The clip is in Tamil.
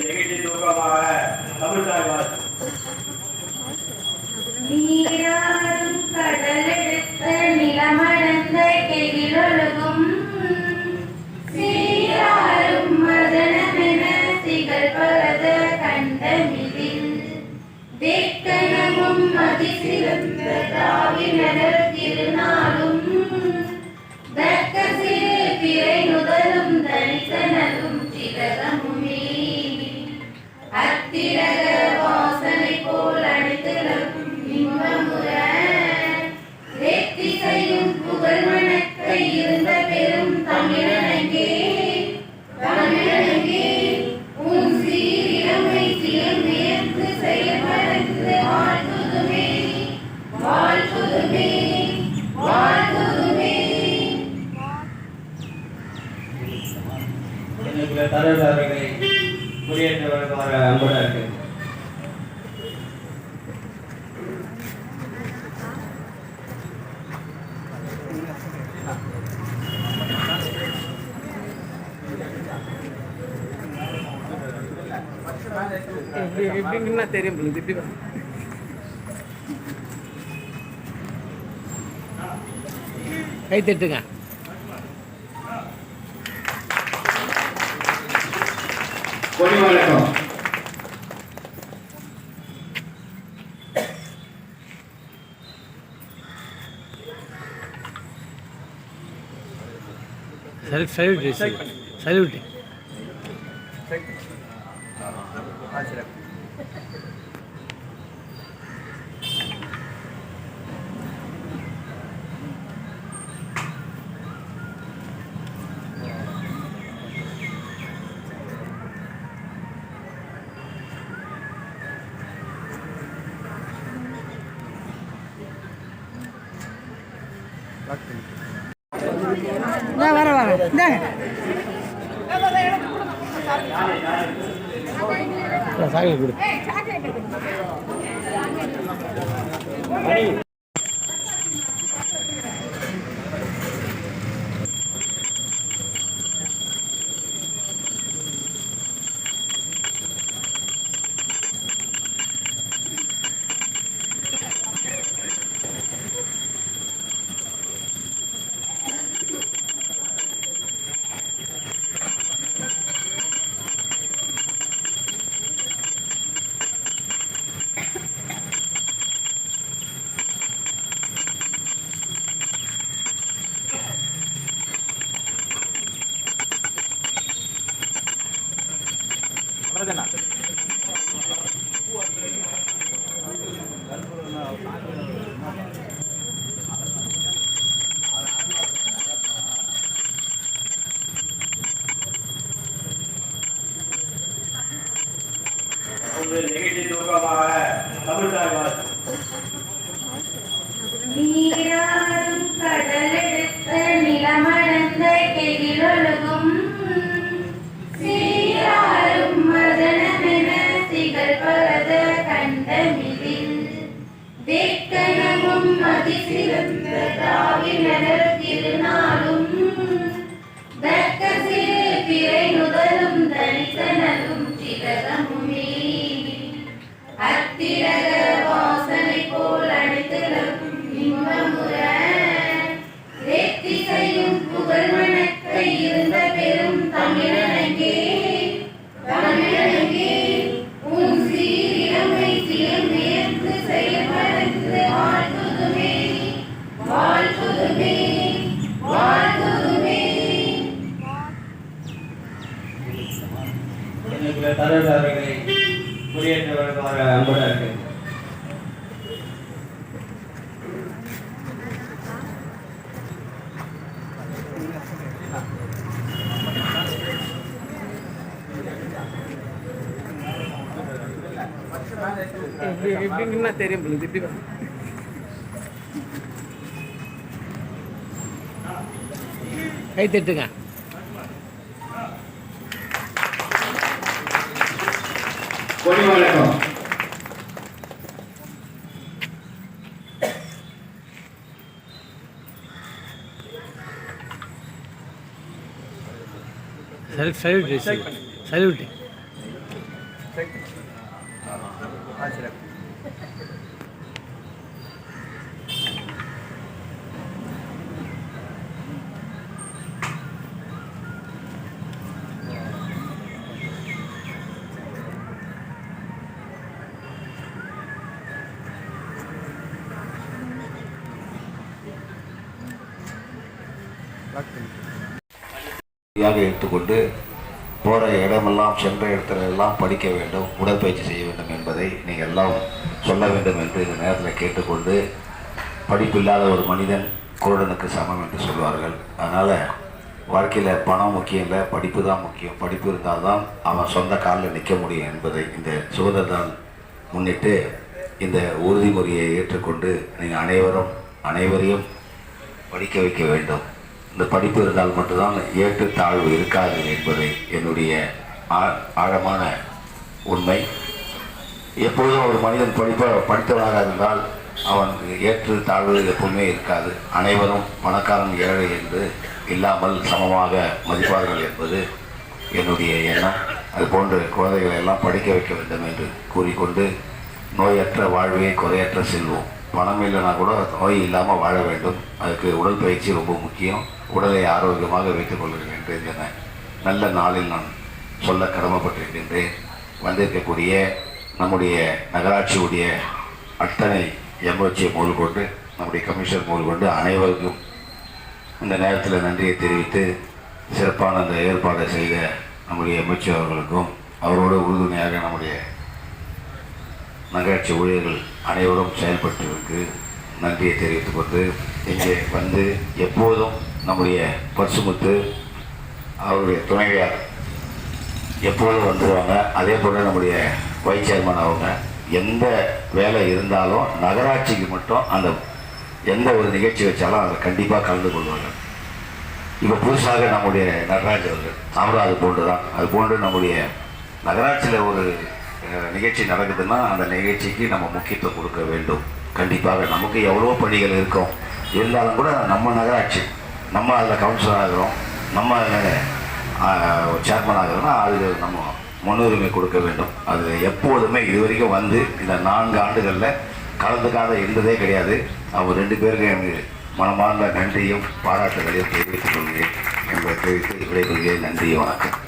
நிகழ்ச்சி ரூபமாக தமிழ்தாய் இன்னைக்குள்ள தலைவர் அவர்களை குடியேற்ற இருக்கு தெரியும் இப்படி கை தட்டுங்க. கொடி வணக்கம் சரி சல்யூட் சல்யூட் வர வர. சாமி கொடு. ஒரு நிகழ்ச்சி ரூபமாக தமிழ்தாய் வாழ்த்து நீராடும் கடலெடுத்த நிலமடந்த கெகிலொழுகும் சீராரும் மதனமென திகழ்பரத கண்டமிதில் வேக்கனமும் அதிசிறந்த தாவினரர் திருநாளும். தக்க சிறு பிறை தலைவர் அவர்களை குடியேற்ற வருமாறு அன்புடன் இப்படின்னா தெரியும் இப்படி கை தட்டுங்க. கொடி வணக்கம் சல்யூட் சல்யூட் சல்யூட் யாக எடுத்துக்கொண்டு போகிற இடமெல்லாம் சென்ற இடத்துல எல்லாம் படிக்க வேண்டும் உடற்பயிற்சி செய்ய வேண்டும் என்பதை நீங்கள் எல்லாம் சொல்ல வேண்டும் என்று இந்த நேரத்தில் கேட்டுக்கொண்டு படிப்பில்லாத ஒரு மனிதன் குருடனுக்கு சமம் என்று சொல்வார்கள். அதனால் வாழ்க்கையில் பணம் முக்கியம் இல்லை படிப்பு தான் முக்கியம். படிப்பு இருந்தால் தான் அவன் சொந்த காலில் நிற்க முடியும் என்பதை இந்த சுதந்திர முன்னிட்டு இந்த உறுதிமொழியை ஏற்றுக்கொண்டு நீங்கள் அனைவரும் அனைவரையும் படிக்க வைக்க வேண்டும். இந்த படிப்பு இருந்தால் மட்டும்தான் ஏற்று தாழ்வு இருக்காது என்பது என்னுடைய ஆ- ஆழமான உண்மை. எப்பொழுதும் ஒரு மனிதன் படிப்ப படித்தவனாக இருந்தால் அவனுக்கு ஏற்று தாழ்வு எப்பவுமே இருக்காது. அனைவரும் பணக்காரன் ஏழை என்று இல்லாமல் சமமாக மதிப்பார்கள் என்பது என்னுடைய எண்ணம். அதுபோன்று குழந்தைகளை எல்லாம் படிக்க வைக்க வேண்டும் என்று கூறிக்கொண்டு நோயற்ற வாழ்வே குறையற்ற செல்வம். பணம் இல்லைனா கூட நோய் இல்லாமல் வாழ வேண்டும். அதுக்கு உடற்பயிற்சி ரொம்ப முக்கியம். உடலை ஆரோக்கியமாக வைத்துக் கொள்கிறேன் என்று என நல்ல நாளில் நான் சொல்ல கடமைப்பட்டிருக்கின்றேன். வந்திருக்கக்கூடிய நம்முடைய நகராட்சியுடைய அத்தனை எம்ஓச்சி மூல் கொண்டு நம்முடைய கமிஷனர் மூல் கொண்டு அனைவருக்கும் இந்த நேரத்தில் நன்றியை தெரிவித்து சிறப்பான அந்த ஏற்பாடை செய்த நம்முடைய எம்எச்சி அவர்களுக்கும் அவரோடு உறுதுணையாக நம்முடைய நகராட்சி ஊழியர்கள் அனைவரும் செயல்பட்டதற்கு நன்றியை தெரிவித்துக் கொண்டு இங்கே வந்து எப்போதும் நம்முடைய பசுமுத்து அவருடைய துணைவியார் எப்பொழுதும் வந்துடுவாங்க அதே போல் நம்முடைய வைஸ் சேர்மன் அவங்க எந்த வேலை இருந்தாலும் நகராட்சிக்கு மட்டும் அந்த எந்த ஒரு நிகழ்ச்சி வச்சாலும் அதில் கண்டிப்பாக கலந்து கொள்வாங்க. இப்போ புதுசாக நம்முடைய நடராஜ் அவர்கள் அவரும் அது போன்று தான் அது போன்று நம்முடைய நகராட்சியில் ஒரு நிகழ்ச்சி நடக்குதுன்னா அந்த நிகழ்ச்சிக்கு நம்ம முக்கியத்துவம் கொடுக்க வேண்டும். கண்டிப்பாக நமக்கு எவ்வளோ பணிகள் இருக்கும். இருந்தாலும் கூட நம்ம நகராட்சி நம்ம அதில் கவுன்சிலர் ஆகிறோம் நம்ம சேர்மன் ஆகிறோம்னா அதுக்கு நம்ம முன்னுரிமை கொடுக்க வேண்டும். அது எப்போதுமே இது வரைக்கும் வந்து இந்த நான்கு ஆண்டுகளில் கலந்துக்காத இருந்ததே கிடையாது. அவங்க ரெண்டு பேருக்கும் எனக்கு மனமார்ந்த நன்றியும் பாராட்டுகளையும் தெரிவித்துக் கொள்கிறேன். என்பதை தெரிவித்து விடைபெறுகிறேன். நன்றி வணக்கம்.